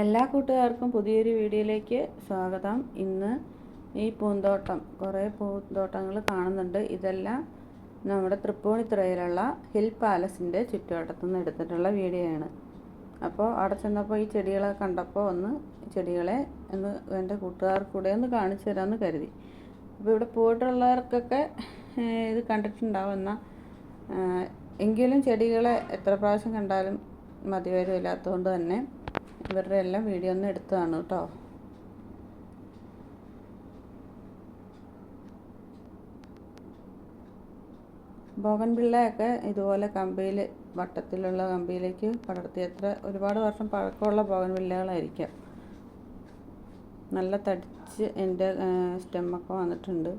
എല്ലാ കൂട്ടുകാർക്കും പുതിയൊരു വീഡിയോയിലേക്ക് സ്വാഗതം. ഇന്ന് ഈ പൂന്തോട്ടം കുറേ പൂന്തോട്ടങ്ങൾ കാണുന്നുണ്ട്. ഇതെല്ലാം നമ്മുടെ തൃപ്പൂണിത്തുറയിലുള്ള ഹിൽ പാലസിന്റെ ചുറ്റുവട്ടത്തു നിന്ന് എടുത്തിട്ടുള്ള വീഡിയോ ആണ് അപ്പോൾ അവിടെ ചെന്നപ്പോൾ ഈ ചെടികളെ കണ്ടപ്പോൾ ഒന്ന് ചെടികളെ ഒന്ന് എന്റെ കൂട്ടുകാർക്ക് കൂടെ ഒന്ന് കാണിച്ചു തരാമെന്ന് കരുതി. അപ്പോൾ ഇവിടെ പോയിട്ടുള്ളവർക്കൊക്കെ ഇത് കണ്ടിട്ടുണ്ടാവും. എന്നാൽ എങ്കിലും ചെടികളെ എത്ര പ്രാവശ്യം കണ്ടാലും മതിവരും ഇല്ലാത്തതുകൊണ്ട് തന്നെ ഇവരുടെ എല്ലാം വീഡിയോ ഒന്ന് എടുത്തതാണ് കേട്ടോ. ബോഗൻ പിള്ളയൊക്കെ ഇതുപോലെ കമ്പിയിൽ വട്ടത്തിലുള്ള കമ്പിയിലേക്ക് പടർത്തി. എത്ര ഒരുപാട് വർഷം പഴക്കമുള്ള ബോഗൻ പിള്ളകളായിരിക്കാം നല്ല തടിച്ച് എന്റെ സ്റ്റെമ്മൊക്കെ വന്നിട്ടുണ്ട്.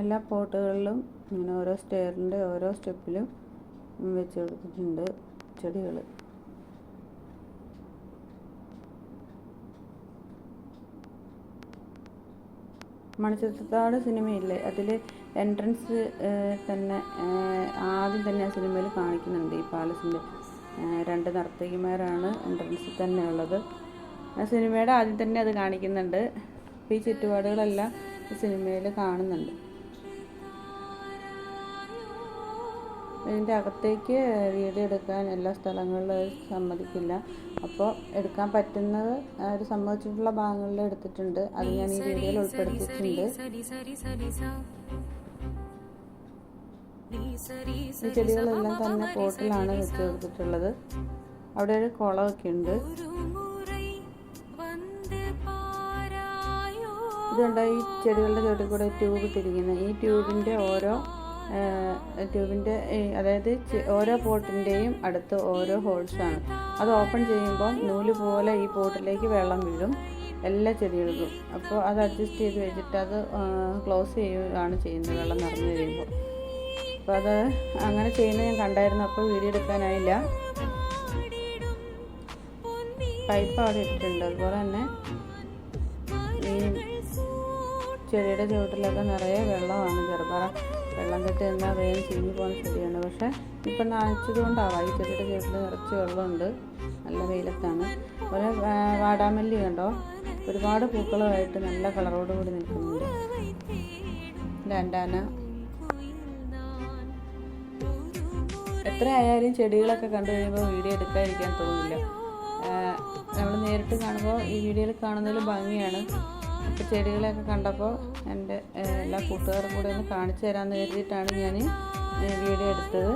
എല്ലാ പോട്ടുകളിലും ഇങ്ങനെ ഓരോ സ്റ്റെയറിന്റെ ഓരോ സ്റ്റെപ്പിലും വെച്ച് കൊടുത്തിട്ടുണ്ട് ചെടികൾ മണിച്ചിത്രത്താട് സിനിമയില്ലേ? അതിൽ എൻട്രൻസ് തന്നെ ആദ്യം തന്നെ ആ സിനിമയിൽ കാണിക്കുന്നുണ്ട് ഈ പാലസിന്റെ രണ്ട് നർത്തകിമാരാണ് എൻട്രൻസിൽ തന്നെ ഉള്ളത്. ആ സിനിമയുടെ ആദ്യം തന്നെ അത് കാണിക്കുന്നുണ്ട്. അപ്പോൾ ഈ ചുറ്റുപാടുകളെല്ലാം സിനിമയിൽ കാണുന്നുണ്ട്. ഇതിന്റെ അകത്തേക്ക് വീഡിയോ എടുക്കാൻ എല്ലാ സ്ഥലങ്ങളിലും സമ്മതിക്കില്ല. അപ്പോൾ എടുക്കാൻ പറ്റുന്നത് അവർ സമ്മതിച്ചിട്ടുള്ള ഭാഗങ്ങളിൽ എടുത്തിട്ടുണ്ട്. അത് ഞാൻ ഈ വീഡിയോയിൽ ഉൾപ്പെടുത്തിയിട്ടുണ്ട്. ഈ ചെടികളെല്ലാം തന്നെ പോട്ടിലാണ് വെച്ച് കൊടുത്തിട്ടുള്ളത്. അവിടെ ഒരു കുളമൊക്കെ ഉണ്ട്. ഇതുണ്ട് ഈ ചെടികളുടെ ചോട്ടിൽ കൂടെ ട്യൂബ് തിരിക്കുന്നത് ഈ ട്യൂബിന്റെ ഓരോ ട്യൂബിന്റെ അതായത് ഓരോ പോട്ടിന്റെയും അടുത്ത് ഓരോ ഹോൾസാണ്. അത് ഓപ്പൺ ചെയ്യുമ്പോൾ നൂൽ പോലെ ഈ പോട്ടിലേക്ക് വെള്ളം വീഴും. എല്ലാ ചെടികൾക്കും അപ്പോൾ അത് അഡ്ജസ്റ്റ് ചെയ്ത് വെച്ചിട്ട് അത് ക്ലോസ് ചെയ്യുകയാണ് ചെയ്യുന്നത് വെള്ളം നിറഞ്ഞു കഴിയുമ്പോൾ. അപ്പോൾ അത് അങ്ങനെ ചെയ്യുന്നത് ഞാൻ കണ്ടായിരുന്നു. അപ്പോൾ വീഡിയോ എടുക്കാനായില്ല. പൈപ്പ് അവിടെ ഇട്ടിട്ടുണ്ട്. അതുപോലെ തന്നെ ഈ ചെടിയുടെ ചുവട്ടിലൊക്കെ നിറയെ വെള്ളമാണ്. ചെറുപറ വെള്ളം കെട്ടി നിന്നാൽ വേഗം ചീഞ്ഞു പോകുന്ന ചെടിയാണ് പക്ഷേ ഇപ്പം നനച്ചത് കൊണ്ടാണ് ചെടിയുടെ ചുവട്ടിൽ നിറച്ച് വെള്ളമുണ്ട്. നല്ല വെയിലത്താണ്. അതുപോലെ വാടാമല്ലി കണ്ടോ? ഒരുപാട് പൂക്കളുമായിട്ട് നല്ല കളറോട് കൂടി നിൽക്കുന്നുണ്ട്. രണ്ടാന എത്ര ആയാലും ചെടികളൊക്കെ കണ്ടു കഴിയുമ്പോൾ വീഡിയോ എടുക്കാതിരിക്കാൻ തോന്നില്ല. നമ്മൾ നേരിട്ട് കാണുമ്പോൾ ഈ വീഡിയോയിൽ കാണുന്നതിൽ ഭംഗിയാണ്. അപ്പോൾ ചെടികളെയൊക്കെ കണ്ടപ്പോൾ എന്റെ എല്ലാ കൂട്ടുകാരും കൂടെ ഒന്ന് കാണിച്ചു തരാമെന്ന് കരുതിയിട്ടാണ് ഞാൻ വീഡിയോ എടുത്തത്.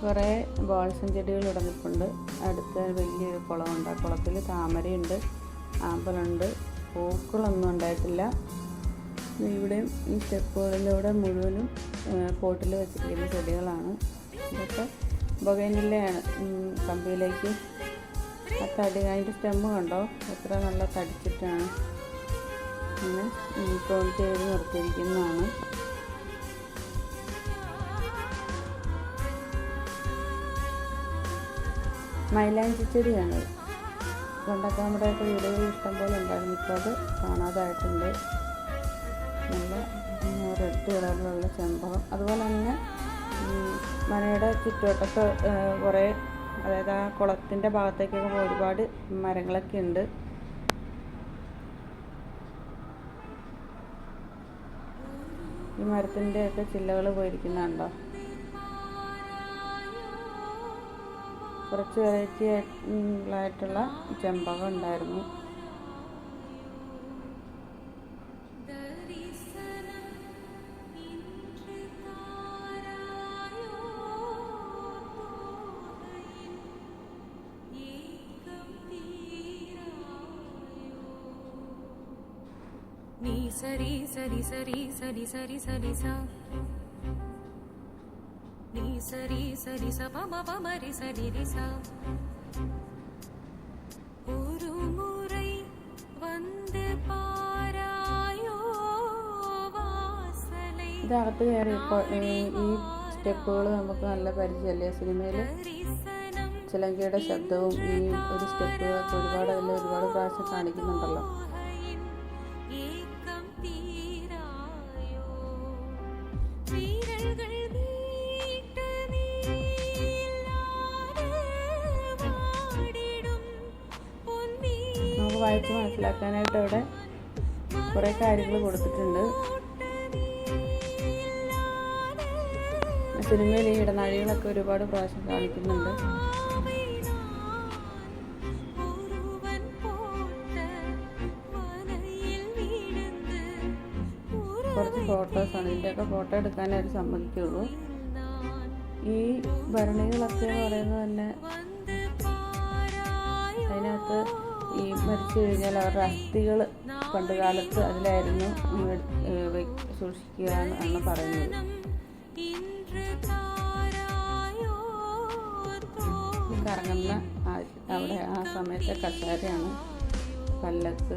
കുറേ ബോൾസൻ ചെടികൾ ഉടഞ്ഞിട്ടുണ്ട് അടുത്ത് വലിയൊരു കുളമുണ്ട്. ആ കുളത്തിൽ താമരയുണ്ട് ആമ്പലുണ്ട് പൂക്കളൊന്നും ഉണ്ടായിട്ടില്ല. ഇവിടെയും ഈ സ്റ്റെപ്പുകളിലൂടെ മുഴുവനും പോട്ടിൽ വെച്ചിരിക്കുന്ന ചെടികളാണ്. ഇതൊക്കെ ബൊഗൈനിലെയാണ് കമ്പിയിലേക്ക് ആ തടി അതിന്റെ സ്റ്റെമ്മ് കണ്ടോ? എത്ര നല്ല തടിച്ചിട്ടാണ്. ഇങ്ങനെ കോൺ ചെയ്ത് നിർത്തിയിരിക്കുന്നതാണ്. മൈലാഞ്ചി ചെടിയാണ്. പണ്ടൊക്കെ നമ്മുടെയൊക്കെ വീടുകളിൽ ഇഷ്ടംപോലെ ഉണ്ടായിരുന്നു. ഇപ്പോൾ അത് കാണാതായിട്ടുണ്ട്. നല്ല റെഡ് കളറിലുള്ള ചെമ്പകം അതുപോലെ തന്നെ മനയുടെ ചുറ്റുവട്ടത്ത് കുറേ അതായത് ആ കുളത്തിന്റെ ഭാഗത്തേക്കൊക്കെ ഒരുപാട് മരങ്ങളൊക്കെ ഉണ്ട്. ഈ മരത്തിന്റെ ഒക്കെ ചില്ലകൾ പോയിരിക്കുന്നുണ്ടോ? കുറച്ച് വെറൈറ്റി ആയിട്ടുള്ള ചെമ്പകം ഉണ്ടായിരുന്നു. சரி சரி சரி சரி சரி சரி சா. நீ சரி சரி ச. பம பமரி சரி ரி சா ஒரு முறை வந்து பாராயோ വാസலை ഇതകത്ത് കയറിയപ്പോൾ ഈ സ്റ്റെപ്പുകൾ നമുക്ക് നല്ല പരിചയമല്ലേ സിനിമയിൽ ചിലങ്കയുടെ ശബ്ദവും ഈ ഒരു സ്റ്റെപ്പുകളൊക്കെ ഒരുപാട് അതിൽ ഒരുപാട് പ്രാവശ്യം കാണിക്കുന്നുണ്ടല്ലോ. വായിച്ച് മനസ്സിലാക്കാനായിട്ട് അവിടെ കുറേ കാര്യങ്ങൾ കൊടുത്തിട്ടുണ്ട്. സിനിമയിൽ ഈ ഇടനാഴികളൊക്കെ ഒരുപാട് പ്രാവശ്യം കാണിക്കുന്നുണ്ട്. കുറച്ച് ഫോട്ടോസാണ് ഇതിന്റെയൊക്കെ ഫോട്ടോ എടുക്കാനേ അവർ സമ്മതിക്കുള്ളൂ. ഈ ഭരണികളൊക്കെ പറയുന്നത് തന്നെ അതിനകത്ത് ഈ മരിച്ചു കഴിഞ്ഞാൽ അവരുടെ അസ്ഥികൾ പണ്ട് കാലത്ത് അതിലായിരുന്നു സൂക്ഷിക്കുക എന്നാണ് പറയുന്നത്. കറങ്ങുന്ന അവിടെ ആ സമയത്തെ കസാരയാണ് പല്ലത്ത്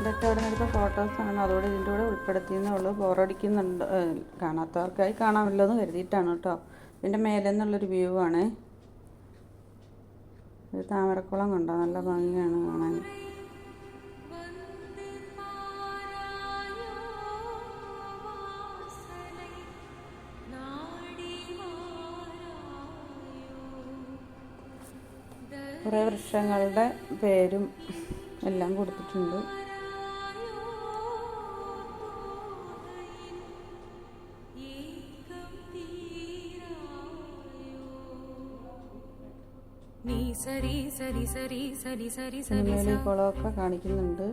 ഇതൊക്കെ അവിടെ നിന്നെടുത്ത ഫോട്ടോസാണ് അതോടെ ഇതിന്റെ കൂടെ ഉൾപ്പെടുത്തിയെന്നേ ഉള്ളൂ. ബോറടിക്കുന്നുണ്ട് കാണാത്തവർക്കായി കാണാമല്ലോ എന്ന് കരുതിയിട്ടാണ് കേട്ടോ. ഇതിന്റെ മേലെ നിന്നുള്ളൊരു വ്യൂ ആണ്. ഇത് താമരക്കുളം കണ്ടോ? നല്ല ഭംഗിയാണ് കാണാൻ. കുറേ വൃക്ഷങ്ങളുടെ പേരും എല്ലാം കൊടുത്തിട്ടുണ്ട്. ചുമലിൽ കുളമൊക്കെ കാണിക്കുന്നുണ്ട്.